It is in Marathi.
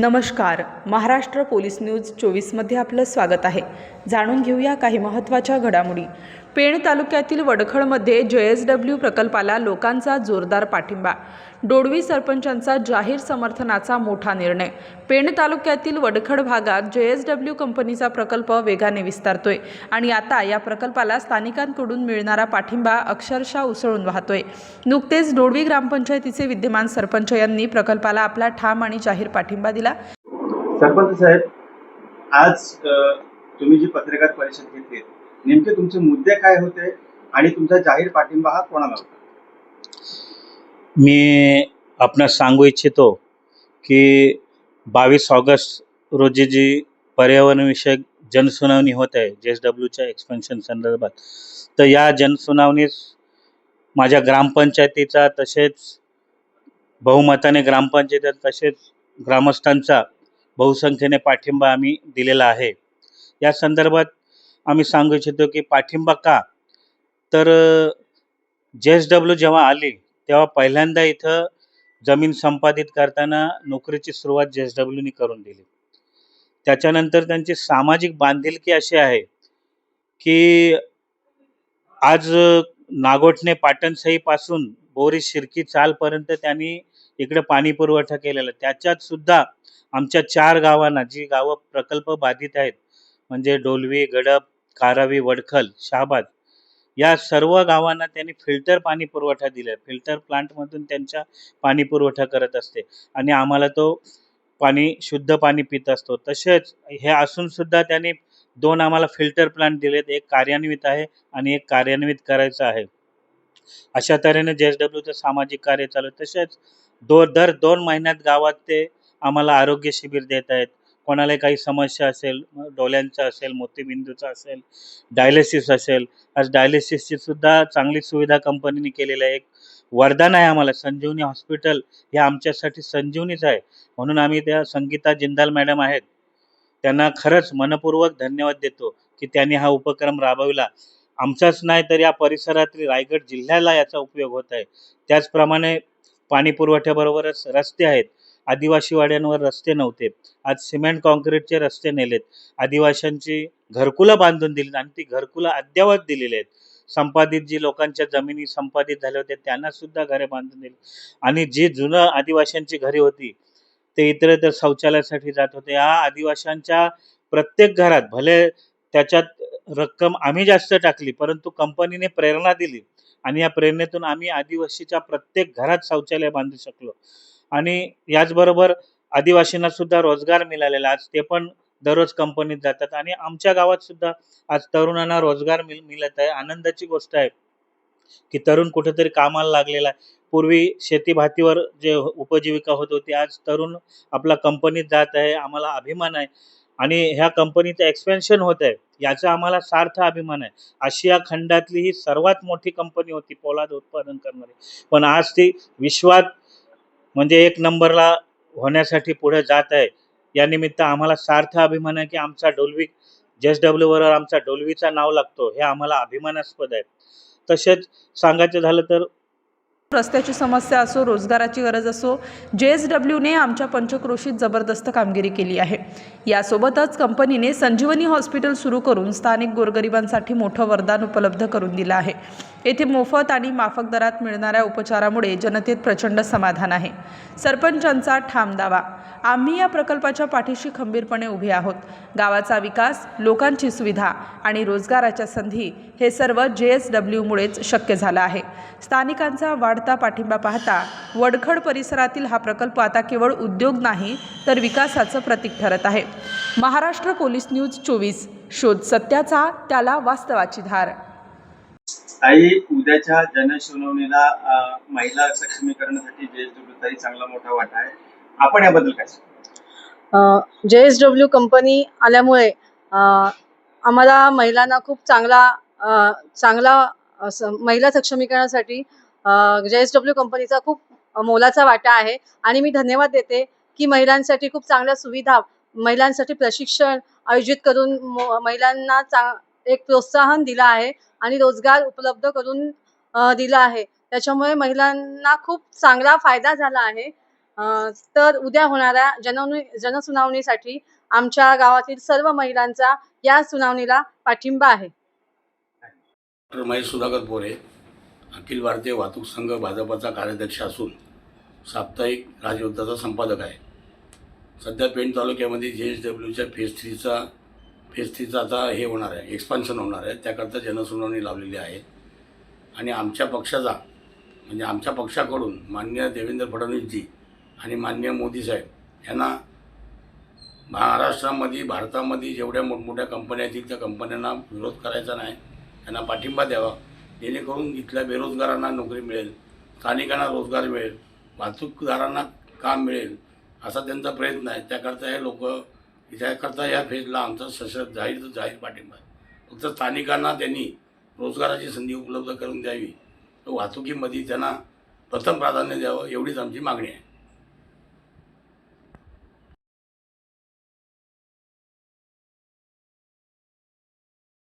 नमस्कार. महाराष्ट्र पोलीस न्यूज चोवीसमध्ये आपलं स्वागत आहे. जाणून घेऊया काही महत्त्वाच्या घडामोडी. पेण तालुक्यातील वडखळमध्ये जे एस डब्ल्यू प्रकल्पाला लोकांचा जोरदार पाठिंबा. डोडवी सरपंचांचा जाहीर समर्थनाचा मोठा निर्णय. पेण तालुक्यातील वडखळ भागात जे एस डब्ल्यू कंपनीचा प्रकल्प वेगाने विस्तारतोय आणि आता या प्रकल्पाला स्थानिकांकडून मिळणारा पाठिंबा अक्षरशः उसळून वाहतोय. नुकतेच डोडवी ग्रामपंचायतीचे विद्यमान सरपंच यांनी प्रकल्पाला आपला ठाम आणि जाहीर पाठिंबा दिला. सरपंच साहेब आज तुम्ही जी पत्रकार परिषद घेतली नेमके तुमचे मुद्दे काय होते आणि तुमचा जाहीर पाठिंबा हा कोणाला होता? मी आपणास सांगू इच्छितो की बावीस ऑगस्ट रोजी जी पर्यावरणविषयक जनसुनावणी होत आहे जे एस डब्ल्यूच्या एक्सपेन्शन संदर्भात तर या जनसुनावणीस माझ्या ग्रामपंचायतीचा तसेच बहुमताने ग्रामपंचायत तसेच ग्रामस्थांचा बहुसंख्येने पाठिंबा आम्ही दिलेला आहे. या संदर्भात आम्ही सांगू इच्छितो की पाठिंबा का? तर जे एस डब्ल्यू जेव्हा आली तेव्हा पहिल्यांदा इथं जमीन संपादित करताना नोकरीची सुरुवात जे एस डब्ल्यूनी करून दिली. त्याच्यानंतर त्यांची सामाजिक बांधिलकी अशी आहे की आज नागोठणे पाटणसईपासून बोरी शिरकी चालपर्यंत त्यांनी इकडे पाणी पुरवठा केलेला. त्याच्यात सुद्धा आमच्या चार गावांना जी गावं प्रकल्प बाधित आहेत म्हणजे डोलवी गडप कारावी वडखल शहाबाद या सर्व गावांना त्यांनी फिल्टर पाणी पुरवठा दिला फिल्टर प्लांटमधून त्यांच्या पाणी पुरवठा करत असते. आणि आम्हाला तो पाणी शुद्ध पाणी पित असतो. तसेच हे असून सुद्धा त्यांनी दोन आम्हाला फिल्टर प्लांट दिलेत. एक कार्यान्वित आहे आणि एक कार्यान्वित करायचं आहे. अशा तऱ्हेने जे एस डब्ल्यूचं सामाजिक कार्य चालू तसेच दो दर दोन महिन्यात गावात ते आम्हाला आरोग्य शिबिर देत आहेत कोणालाही काही समस्या असेल डोळ्यांचा असेल मोतीबिंदूचा असेल डायलिसिस असेल आज डायलिसिसची सुद्धा चांगली सुविधा कंपनीने केलेली आहे. एक वरदान आहे आम्हाला. संजीवनी हॉस्पिटल हे आमच्यासाठी संजीवनीच आहे. म्हणून आम्ही त्या संगीता जिंदाल मॅडम आहेत. त्यांना खरंच मनपूर्वक धन्यवाद देतो की त्यांनी हा उपक्रम राबविला. आमचाच नाही तर या परिसरातील रायगड जिल्ह्याला याचा उपयोग होत आहे. त्याचप्रमाणे पाणी पुरवठ्याबरोबरच रस्ते आहेत. आदिवासी वाड्यांवर रस्ते नव्हते. आज सिमेंट कॉन्क्रीटचे रस्ते नेलेत. आदिवाशांची घरकुलं बांधून दिली आणि ती घरकुलं अद्ययावत दिलेली आहेत. संपादित जी लोकांच्या जमिनी संपादित झाल्या होत्या त्यांना सुद्धा घरे बांधून दिली. आणि जी जुनं आदिवाशांची घरे होती ते इतर इतर शौचालयासाठी जात होते. या आदिवाशांच्या प्रत्येक घरात भले त्याच्यात रक्कम आम्ही जास्त टाकली परंतु कंपनीने प्रेरणा दिली. आणि या प्रेरणेतून आम्ही आदिवासीच्या प्रत्येक घरात शौचालय बांधू शकलो. आणि याचबरोबर आदिवासींना सुद्धा रोजगार मिळालेला आज ते पण दररोज कंपनीत जातात. आणि आमच्या गावात सुद्धा आज तरुणांना रोजगार मिळ मिळत आहे. आनंदाची गोष्ट आहे की तरुण कुठेतरी कामाला लागलेला आहे. पूर्वी शेती भातीवर जे उपजीविका होत होती आज तरुण आपला कंपनीत जात आहे आम्हाला अभिमान आहे. आणि ह्या कंपनीचं एक्सपेन्शन होत आहे. याचा आम्हाला सार्थ अभिमान आहे. आशिया खंडातली ही सर्वात मोठी कंपनी होती पोलाद उत्पादन करणारी. पण आज ती विश्वात म्हणजे एक नंबरला होण्यासाठी पुढे जात आहे. या निमित्त आम्हाला सार्थ अभिमान आहे की आमचा डोलवी जस डब्ल्यू बरोबर आमचा डोलवीचा नाव लागतो हे आम्हाला अभिमानास्पद आहे. तसेच सांगायचं झालं तर रस्त्याची समस्या असो रोजगाराची गरज असो जे एस डब्ल्यूने आमच्या पंचक्रोशीत जबरदस्त कामगिरी केली आहे. यासोबतच कंपनीने संजीवनी हॉस्पिटल सुरू करून स्थानिक गोरगरिबांसाठी मोठं वरदान उपलब्ध करून दिलं आहे. येथे मोफत आणि माफक दरात मिळणाऱ्या उपचारामुळे जनतेत प्रचंड समाधान आहे. सरपंचांचा ठाम दावा. आम्ही या प्रकल्पाच्या पाठीशी खंबीरपणे उभे आहोत. गावाचा विकास लोकांची सुविधा आणि रोजगाराच्या संधी हे सर्व जे एस डब्ल्यूमुळेच शक्य झालं आहे. स्थानिकांचा वाढता पाठिंबा पाहता वडखड परिसरातील हा प्रकल्प आता केवळ उद्योग नाही तर विकासाचं प्रतीक ठरत आहे. महाराष्ट्र पोलीस न्यूज चोवीस. शोध सत्याचा त्याला वास्तवाची धार. ताई उद्याच्या जनसुनावणीला महिला सक्षमीकरणासाठी जेएसडब्ल्यू चांगला मोठा वाटा आहे. आपण याबद्दल काय जेएसडब्ल्यू जे एस डब्ल्यू कंपनी आल्यामुळे आम्हाला महिलांना खूप चांगला चांगला असं महिला सक्षमीकरणासाठी जे एस डब्ल्यू कंपनीचा खूप मोलाचा वाटा आहे. आणि मी धन्यवाद देते की महिलांसाठी खूप चांगल्या सुविधा महिलांसाठी प्रशिक्षण आयोजित करून म- महिलांना चा एक प्रोत्साहन दिलं आहे. आणि रोजगार उपलब्ध करून दिला आहे. त्याच्यामुळे महिलांना खूप चांगला फायदा झाला आहे. तर उद्या होणाऱ्या जनवणी जनसुनावणीसाठी आमच्या गावातील सर्व महिलांचा या सुनावणीला पाठिंबा आहे. डॉक्टर महेश सुधाकर पोरे अखिल भारतीय वाहतूक संघ भाजपाचा कार्याध्यक्ष असून साप्ताहिक राजयुद्धाचा संपादक आहे. सध्या पेण तालुक्यामध्ये जे एस डब्ल्यूच्या फेज थ्रीचा फेज थ्रीचं आता हे होणार आहे एक्सपान्शन होणार आहे. त्याकरता जनसुनावणी लावलेली आहे. आणि आमच्या पक्षाचा म्हणजे आमच्या पक्षाकडून मान्य देवेंद्र फडणवीसजी आणि मान्य मोदी साहेब यांना महाराष्ट्रामध्ये भारतामध्ये जेवढ्या मोठमोठ्या कंपन्या येतील त्या कंपन्यांना विरोध करायचा नाही. त्यांना पाठिंबा द्यावा. जेणेकरून इथल्या बेरोजगारांना नोकरी मिळेल स्थानिकांना रोजगार मिळेल वाहतूकदारांना काम मिळेल असा त्यांचा प्रयत्न आहे. त्याकरता हे लोक त्याकरता या फेजला आमचा सशक्त जाहीर जाहीर पाठिंबा फक्त स्थानिकांना त्यांनी रोजगाराची संधी उपलब्ध करून द्यावी. वाहतुकीमध्ये त्यांना प्रथम प्राधान्य द्यावं एवढीच आमची मागणी आहे.